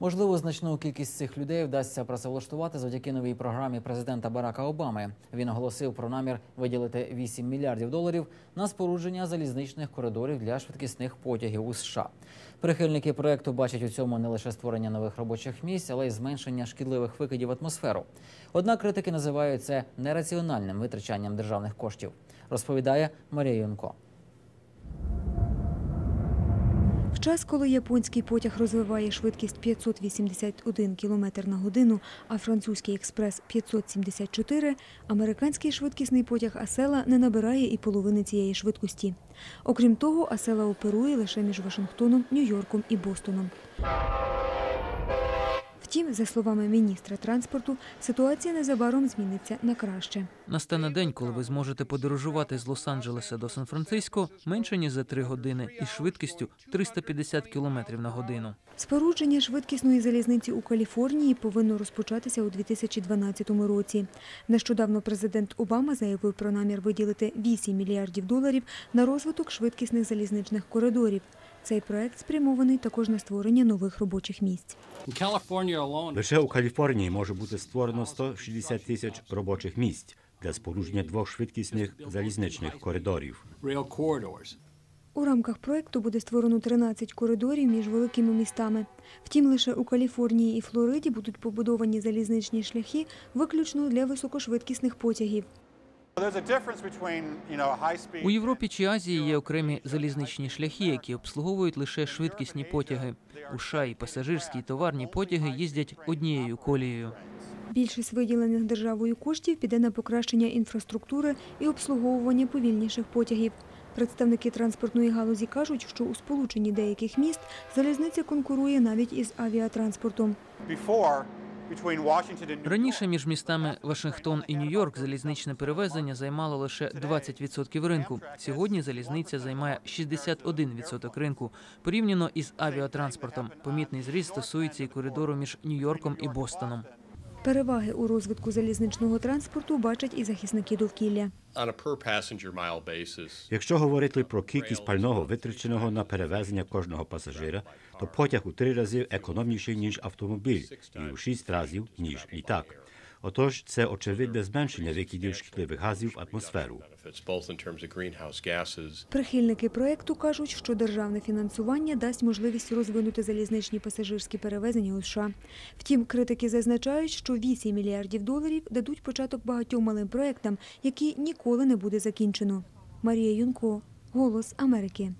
Можливо, значну кількість цих людей вдасться працевлаштувати завдяки новій програмі президента Барака Обами. Він оголосив про намір виділити 8 мільярдів доларів на спорудження залізничних коридорів для швидкісних потягів у США. Прихильники проекту бачать у цьому не лише створення нових робочих місць, але й зменшення шкідливих викидів в атмосферу. Однак критики називають це нераціональним витрачанням державних коштів. Розповідає Марія Юнко. В час, коли японський потяг розвиває швидкість 581 км на годину, а французький експрес 574, американський швидкісний потяг Асела не набирає і половини цієї швидкості. Окрім того, Асела оперує лише між Вашингтоном, Нью-Йорком і Бостоном. Втім, за словами міністра транспорту, ситуація незабаром зміниться на краще. Настане день, коли ви зможете подорожувати з Лос-Анджелеса до Сан-Франциско менше ніж за три години із швидкістю 350 км на годину. Спорудження швидкісної залізниці у Каліфорнії повинно розпочатися у 2012 році. Нещодавно президент Обама заявив про намір виділити 8 мільярдів доларів на розвиток швидкісних залізничних коридорів. Цей проект спрямований також на створення нових робочих місць. Лише у Каліфорнії може бути створено 160 тисяч робочих місць для спорудження двох швидкісних залізничних коридорів. У рамках проекту буде створено 13 коридорів між великими містами. Втім, лише у Каліфорнії і Флориді будуть побудовані залізничні шляхи виключно для високошвидкісних потягів. У Європі чи Азії є окремі залізничні шляхи, які обслуговують лише швидкісні потяги. У США і пасажирські і товарні потяги їздять однією колією. Більшість виділених державою коштів піде на покращення інфраструктури і обслуговування повільніших потягів. Представники транспортної галузі кажуть, що у сполученні деяких міст залізниця конкурує навіть із авіатранспортом. Раніше між містами Вашингтон і Нью-Йорк залізничне перевезення займало лише 20% ринку. Сьогодні залізниця займає 61% ринку порівняно із авіатранспортом. Помітний зріст стосується і коридору між Нью-Йорком і Бостоном. Переваги у розвитку залізничного транспорту бачать і захисники довкілля. Якщо говорити про кількість пального витраченого на перевезення кожного пасажира, то потяг у три рази економніший ніж автомобіль і у шість разів ніж літак. Отож, це очевидне зменшення викидів шкідливих газів в атмосферу. Прихильники проекту кажуть, що державне фінансування дасть можливість розвинути залізничні пасажирські перевезення у США. Втім, критики зазначають, що 8 мільярдів доларів дадуть початок багатьом малим проектам, які ніколи не буде закінчено. Марія Юнко, Голос Америки.